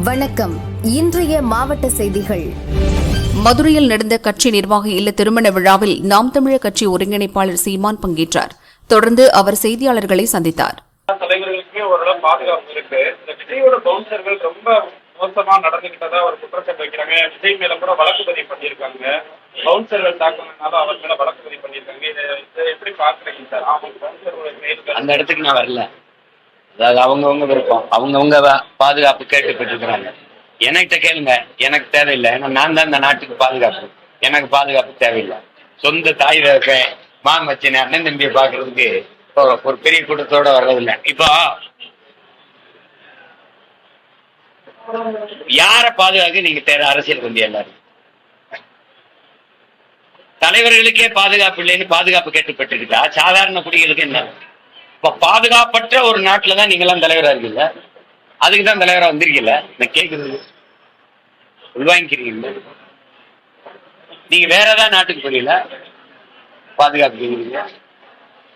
வணக்கம். இன்றைய மாவட்ட செய்திகள். மதுரையில் நடந்த கட்சி நிர்வாக இல்ல திருமண விழாவில் நாம் தமிழர் கட்சி ஒருங்கிணைப்பாளர் சீமான் பங்கேற்றார். தொடர்ந்து அவர் செய்தியாளர்களை சந்தித்தார். தலைவர்களுக்கே ஓரளவு பாதுகாப்பு இருக்கு. இந்த விஜயோட பவுன்சர்கள் ரொம்ப மோசமா நடந்துகிட்டதா ஒரு குற்றச்சாட்டு வைக்கிறாங்க. விஜய் மேல கூட வழக்கு பதிவு பண்ணியிருக்காங்க. பவுன்சர்கள் தாக்குனதுனால அவர் மேல வழக்கு பதிவு பண்ணியிருக்காங்க. இதை எப்படி பாக்குறீங்க சார்? அவங்க பவுன்சர்களோட அந்த இடத்துக்கு நான் வரல. அதாவது அவங்கவுங்க விருப்பம். அவங்கவுங்க பாதுகாப்பு கேட்டுக்கிட்டு இருக்கிறாங்க என்கிட்ட கேளுங்க. எனக்கு தேவையில்லை. ஏன்னா நான் தான் இந்த நாட்டுக்கு பாதுகாப்பு. எனக்கு பாதுகாப்பு தேவையில்லை. சொந்த தாய் தகப்ப மான் அண்ணன் தம்பியை பார்க்கறதுக்கு ஒரு- பெரிய கூட்டத்தோட வர்றதில்லை. இப்போ யார பாதுகாக்க நீங்க தேவை அரசியல் வந்து எல்லாரும்? தலைவர்களுக்கே பாதுகாப்பு இல்லைன்னு பாதுகாப்பு கேட்டுப்பட்டிருக்கா சாதாரண குடிகளுக்கு என்ன? இப்ப பாதுகாப்பற்ற ஒரு நாட்டுல தான் நீங்க எல்லாம் தலைவரா இருக்கீங்க? அதுக்கு தான் தலைவரா வந்திருக்கீங்க? நான் கேக்குறது உள்வாங்கிக்கிறீங்க. நீங்க வேற ஏதாவது நாட்டுக்கு புரியல பாதுகாப்பு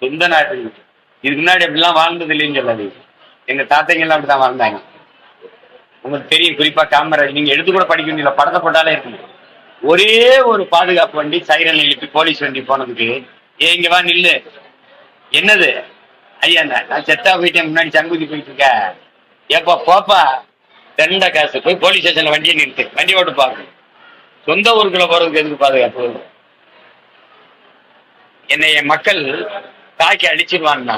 சொந்த நாட்டுக்கு இதுக்கு முன்னாடி அப்படிலாம் வாழ்ந்தது இல்லைன்னு சொல்லாதீங்க. எங்க தாத்தைங்க எல்லாம் அப்படிதான் வாழ்ந்தாங்க. உங்களுக்கு தெரியும் குறிப்பா காமராஜ். நீங்க எடுத்து கூட படிக்க வேண்டிய படத்தை போட்டாலே இருக்கணும் ஒரே ஒரு பாதுகாப்பு வண்டி சைரன் எழுப்பி போலீஸ் வண்டி போனதுக்கு ஏ இங்க வா நில்லு. என்னது? ஐயா நான் நான் செத்தா போயிட்டேன் முன்னாடி சங்குதி போயிட்டு இருக்க? ஏப்பா போப்பா. ரெண்ட காசு போய் போலீஸ் ஸ்டேஷன்ல வண்டியை நிறுத்து. வண்டி ஓட்டு பாக்கு சொந்த ஊருக்குள்ள போறதுக்கு எதுக்கு பாதுகாப்பு? என்னை என் மக்கள் தாக்கி அடிச்சிருவான்னா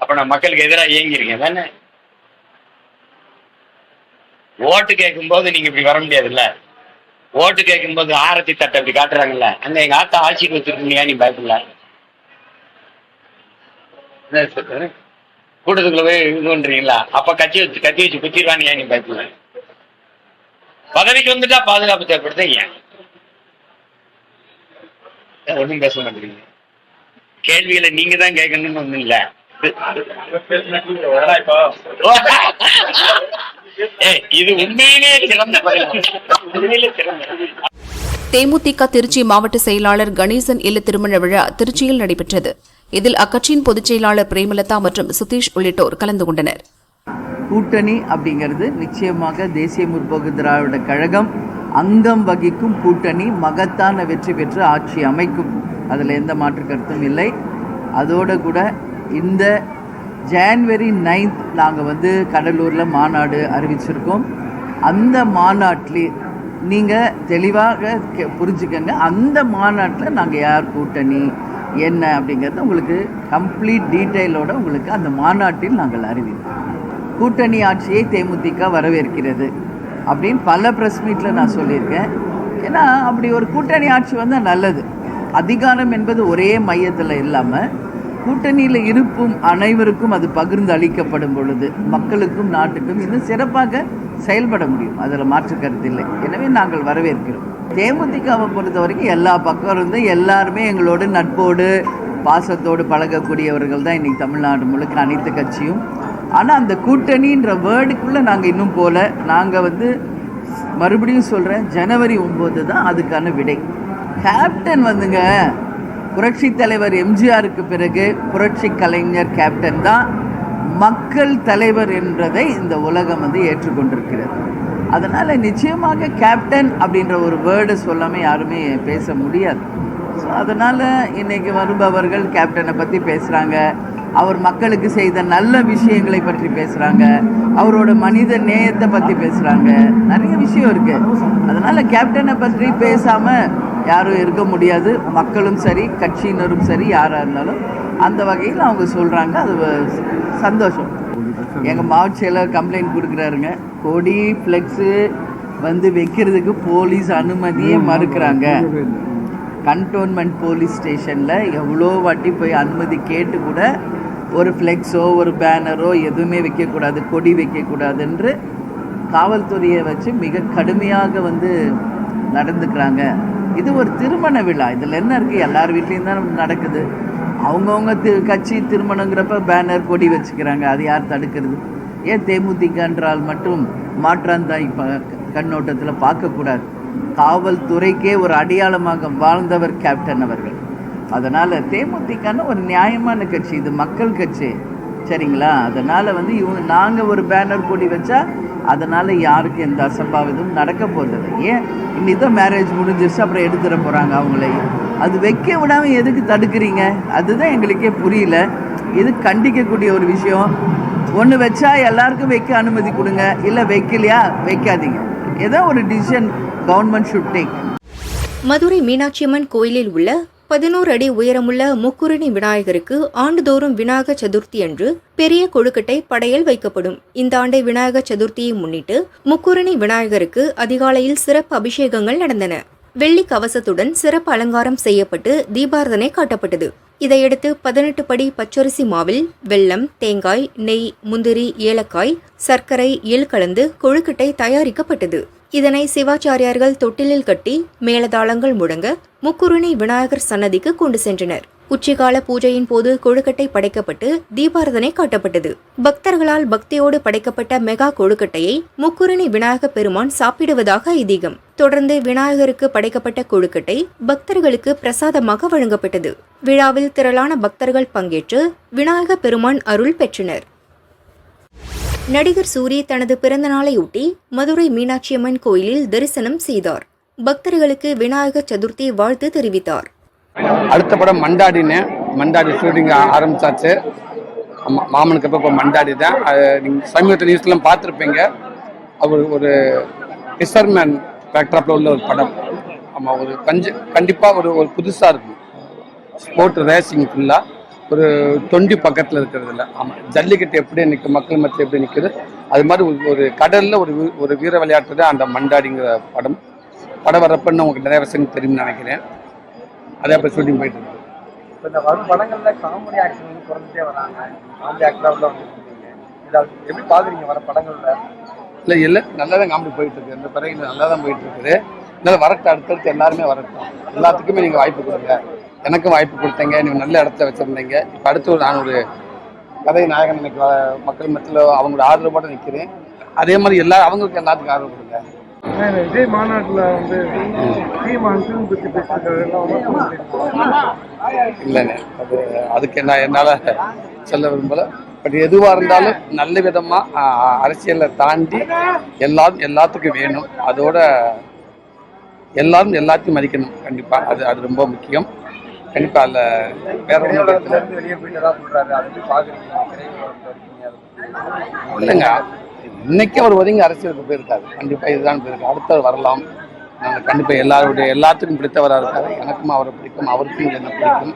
அப்ப நான் மக்களுக்கு எதிராக இயங்கிருக்கேன் தானே? ஓட்டு கேட்கும் போது நீங்க இப்படி வர முடியாதுல்ல? ஓட்டு கேட்கும்போது ஆரத்தி தட்டை இப்படி காட்டுறாங்கல்ல? அங்க எங்க ஆத்தா ஆட்சிக்கு வச்சிருக்கீங்க நீ பயப்படல. கூட்டத்துக்குள்ள போய் இது பண்றீங்களா? அப்ப கட்சி வச்சு கத்தி வச்சு குத்திடுவானு ஏன் நீ பயப்படல? பதவிக்கு வந்துட்டா பாதுகாப்பு தேவைப்படுத்த ஏன்? ஏன் ஒண்ணும் பேச மாட்டேங்கிறீங்க. கேள்விகளை நீங்க தான் கேட்கணும்னு ஒண்ணும் இல்ல இது உண்மையிலேயே சிறந்த பதில் உண்மையிலே சிறந்த தேமுதிக திருச்சி மாவட்ட செயலாளர் கணேசன் இல்ல திருமண விழா திருச்சியில் நடைபெற்றது. இதில் அக்கட்சியின் பொதுச் செயலாளர் பிரேமலதா மற்றும் சுதீஷ் உள்ளிட்டோர் கலந்து கொண்டனர். கூட்டணி அப்படிங்கிறது நிச்சயமாக தேசிய முற்போக்கு திராவிட கழகம் அங்கம் வகிக்கும் கூட்டணி மகத்தான வெற்றி பெற்று ஆட்சி அமைக்கும். அதில் எந்த மாற்று கருத்தும் இல்லை. அதோடு கூட இந்த ஜான்வரி நைன்த் நாங்கள் வந்து கடலூரில் மாநாடு அறிவிச்சிருக்கோம். அந்த மாநாட்டில் நீங்கள் தெளிவாக புரிஞ்சுக்கங்க. அந்த மாநாட்டில் நாங்கள் யார் கூட்டணி என்ன அப்படிங்கிறது உங்களுக்கு கம்ப்ளீட் டீட்டெயிலோடு உங்களுக்கு அந்த மாநாட்டில் நாங்கள் அறிவிப்போம். கூட்டணி ஆட்சியை தேமுதிக வரவேற்கிறது அப்படின்னு பல ப்ரெஸ் மீட்டில் நான் சொல்லியிருக்கேன். ஏன்னா அப்படி ஒரு கூட்டணி ஆட்சி வந்தால் நல்லது. அதிகாரம் என்பது ஒரே மையத்தில் இல்லாமல் கூட்டணியில் இருப்பும் அனைவருக்கும் அது பகிர்ந்து அளிக்கப்படும் பொழுது மக்களுக்கும் நாட்டுக்கும் இன்னும் சிறப்பாக செயல்பட முடியும். அதில் மாற்று கருத்து இல்லை. எனவே நாங்கள் வரவேற்கிறோம். தேமுதிகவை பொறுத்த வரைக்கும் எல்லா பக்கம் இருந்து எல்லாருமே எங்களோடு நட்போடு பாசத்தோடு பழகக்கூடியவர்கள் தான் இன்றைக்கி தமிழ்நாடு முழுக்க அனைத்து கட்சியும். ஆனால் அந்த கூட்டணின்ற வேர்டுக்குள்ளே நாங்கள் இன்னும் போல. நாங்கள் வந்து மறுபடியும் சொல்கிறேன் ஜனவரி ஒம்பது தான் அதுக்கான விடை. கேப்டன் வந்துங்க. புரட்சி தலைவர் எம்ஜிஆருக்கு பிறகு புரட்சி கலைஞர் கேப்டன் தான் மக்கள் தலைவர் என்றதை இந்த உலகம் வந்து ஏற்றுக்கொண்டிருக்கிறது. அதனால் நிச்சயமாக கேப்டன் அப்படின்ற ஒரு வேர்டு சொல்லாமல் யாருமே பேச முடியாது. ஸோ அதனால் இன்றைக்கி வருபவர்கள் கேப்டனை பற்றி பேசுகிறாங்க அவர் மக்களுக்கு செய்த நல்ல விஷயங்களை பற்றி பேசுகிறாங்க அவரோட மனித நேயத்தை பற்றி பேசுகிறாங்க நிறைய விஷயம் இருக்குது அதனால் கேப்டனை பற்றி பேசாமல் யாரும் இருக்க முடியாது. மக்களும் சரி கட்சியினரும் சரி யாராக இருந்தாலும் அந்த வகையில் அவங்க சொல்கிறாங்க அது சந்தோஷம். எங்கள் மாவட்ட செயலர் கம்ப்ளைண்ட் கொடுக்குறாருங்க. கொடி ஃப்ளெக்ஸு வந்து வைக்கிறதுக்கு போலீஸ் அனுமதியே மறுக்கிறாங்க. கண்டோன்மெண்ட் போலீஸ் ஸ்டேஷனில் எவ்வளோ வாட்டி போய் அனுமதி கேட்டு கூட ஒரு ஃப்ளெக்ஸோ ஒரு பேனரோ எதுவுமே வைக்கக்கூடாது. கொடி வைக்கக்கூடாதுன்று காவல்துறையை வச்சு மிக கடுமையாக வந்து நடந்துக்கிறாங்க. இது ஒரு திருமண விழா. இதில் என்ன இருக்குது எல்லார் வீட்லேயும் தான் நடக்குது. அவங்கவுங்க தி கட்சி திருமணங்கிறப்ப பேனர் கொடி வச்சுக்கிறாங்க. அது யார் தடுக்கிறது? ஏன் தேமுதிக என்றால் மட்டும் மாற்றாந்தாய் ப கண்ணோட்டத்தில் பார்க்கக்கூடாது. காவல்துறைக்கே ஒரு அடையாளமாக வாழ்ந்தவர் கேப்டன் அவர்கள். அதனால் தேமுதிகன்னு ஒரு நியாயமான கட்சி. இது மக்கள் கட்சி. சரிங்களா? அதனால் வந்து இவங்க நாங்கள் ஒரு பேனர் கொடி வச்சா அதனால் யாருக்கும் எந்த அசம்பாவிதமும் நடக்க போகிறது ஏன்? இன்னைக்கு தான் மேரேஜ் முடிஞ்சிருச்சு அப்புறம் எடுத்துட போகிறாங்க அவங்களையும் அது வைக்க விடாமல் எதுக்கு தடுக்கிறீங்க? அதுதான் எங்களுக்கே புரியல. இது கண்டிக்கக்கூடிய ஒரு விஷயம். ஒன்று வச்சா எல்லாருக்கும் வைக்க அனுமதி கொடுங்க. இல்லை வைக்கலையா? வைக்காதீங்க. ஏதோ ஒரு decision government should take Madurai Meenakshiamman கோயிலில் உள்ள பதினோரு அடி உயரமுள்ள முக்குரணி விநாயகருக்கு ஆண்டுதோறும் விநாயகர் சதுர்த்தி அன்று பெரிய கொழுக்கட்டை படையல் வைக்கப்படும். இந்த ஆண்டை விநாயகர் சதுர்த்தியை முன்னிட்டு முக்குரணி விநாயகருக்கு அதிகாலையில் சிறப்பு அபிஷேகங்கள் நடந்தன. வெள்ளி கவசத்துடன் சிறப்பு அலங்காரம் செய்யப்பட்டு தீபாரதனை காட்டப்பட்டது. இதையடுத்து பதினெட்டு படி பச்சரிசி மாவில் வெல்லம் தேங்காய் நெய் முந்திரி ஏலக்காய் சர்க்கரை எள் கலந்து கொழுக்கட்டை தயாரிக்கப்பட்டது. இதனை சிவாச்சாரியார்கள் தொட்டிலில் கட்டி மேலதாளங்கள் முழங்க முக்குருணி விநாயகர் சன்னதிக்கு கொண்டு சென்றனர். உச்சிகால பூஜையின் போது கொழுக்கட்டை படைக்கப்பட்டு தீபாரதனை காட்டப்பட்டது. பக்தர்களால் பக்தியோடு படைக்கப்பட்ட மெகா கொழுக்கட்டையை முக்குருணி விநாயகப் பெருமான் சாப்பிடுவதாக ஐதீகம். தொடர்ந்து விநாயகருக்கு படைக்கப்பட்ட கொழுக்கட்டை பக்தர்களுக்கு பிரசாதமாக வழங்கப்பட்டது. விழாவில் திரளான பக்தர்கள் பங்கேற்று விநாயக பெருமான் அருள் பெற்றனர். நடிகர் சூரி தனது பிறந்தநாளையொட்டி மதுரை மீனாட்சியம்மன் கோயிலில் தரிசனம் செய்தார். பக்தர்களுக்கு விநாயகர் சதுர்த்தி வாழ்த்து தெரிவித்தார். அடுத்த படம் மண்டாடின்னு மண்டாடி ஷூட்டிங் ஆரம்பிச்சாச்சு. மாமனுக்கு இப்போ மண்டாடி தான். நீங்கள் சமீபத்தில் நியூஸ்லாம் பார்த்துருப்பீங்க. அவர் ஒரு ஃபிஷர்மேன் பேக்ட்ராப்பில் உள்ள ஒரு படம். ஆமாம் ஒரு கஞ்சி கண்டிப்பாக ஒரு ஒரு புதுசாக இருக்கும். ஸ்போர்ட் ரேசிங் ஃபுல்லாக ஒரு தொண்டி பக்கத்தில் இருக்கிறதுல. ஆமாம் ஜல்லிக்கட்டு எப்படி நிற்கும் மக்கள் மத்தியில் எப்படி நிற்குது அது மாதிரி ஒரு- கடலில் ஒரு ஒரு வீர விளையாட்டு தான் அந்த மண்டாடிங்கிற படம். படம் வர்றப்பன்னு உங்களுக்கு நிறைய விஷயம் தெரியும்னு நினைக்கிறேன். அதே அப்போ ஷூட்டிங் போயிட்டு இருக்கு. இந்த வரும் படங்கள்ல காமெடி ஆக்டர் வந்து குறைஞ்சிட்டே வராங்க. காமெடி ஆக்டராக இதை எப்படி பாக்குறீங்க வர படங்கள்ல? இல்லை இல்லை. நல்லா தான் காமெடி போயிட்டு இருக்கு. இந்த பிறகு நல்லா தான் போயிட்டு இருக்குது. நல்லா வரட்டும் அடுத்தடுத்து எல்லாருமே வரட்டும். எல்லாத்துக்குமே நீங்கள் வாய்ப்பு கொடுங்க. எனக்கும் வாய்ப்பு கொடுத்தீங்க நீங்கள் நல்ல இடத்துல வச்சுருந்தீங்க. இப்போ அடுத்து ஒரு நான் ஒரு கதை நாயகன் வ- மக்கள் மத்தியில் அவங்களோட ஆதரவோடு நிற்கிறேன் அதே மாதிரி எல்லா அவங்களுக்கு எல்லாத்துக்கும் ஆதரவு கொடுங்க. விஜய் மாநாட்டில் வந்து சீமான் பற்றி பேசியிருக்காரு. இல்லைண்ணே அது அதுக்கு என்ன என்னால் சொல்ல விரும்பல. பட் எதுவாக இருந்தாலும் நல்ல விதமாக அரசியலை தாண்டி எல்லாரும் எல்லாத்துக்கும் வேணும். அதோட எல்லாரும் எல்லாத்தையும் மதிக்கணும். கண்டிப்பாக அது அது ரொம்ப முக்கியம். கண்டிப்பாக அதில் வேற ஒன்றும் வெளியே போயிட்டு தான் சொல்றாரு அதை எப்படி பாக்குறீங்க. இல்லைங்க இன்னைக்கு அவர் ஒதுங்கி அரசியலுக்கு போயிருக்காரு. கண்டிப்பாக இதுதான் போயிருக்கு. அடுத்தவர் வரலாம். நாங்கள் கண்டிப்பாக எல்லாருடைய எல்லாத்துக்கும் பிடித்தவராக இருக்காரு. எனக்கும் அவரை பிடிக்கும். அவருக்கும் என்ன பிடிக்கும்?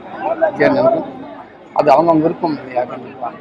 அது அவங்கவுங்க விருப்பம் இல்லையா? கண்டிப்பாக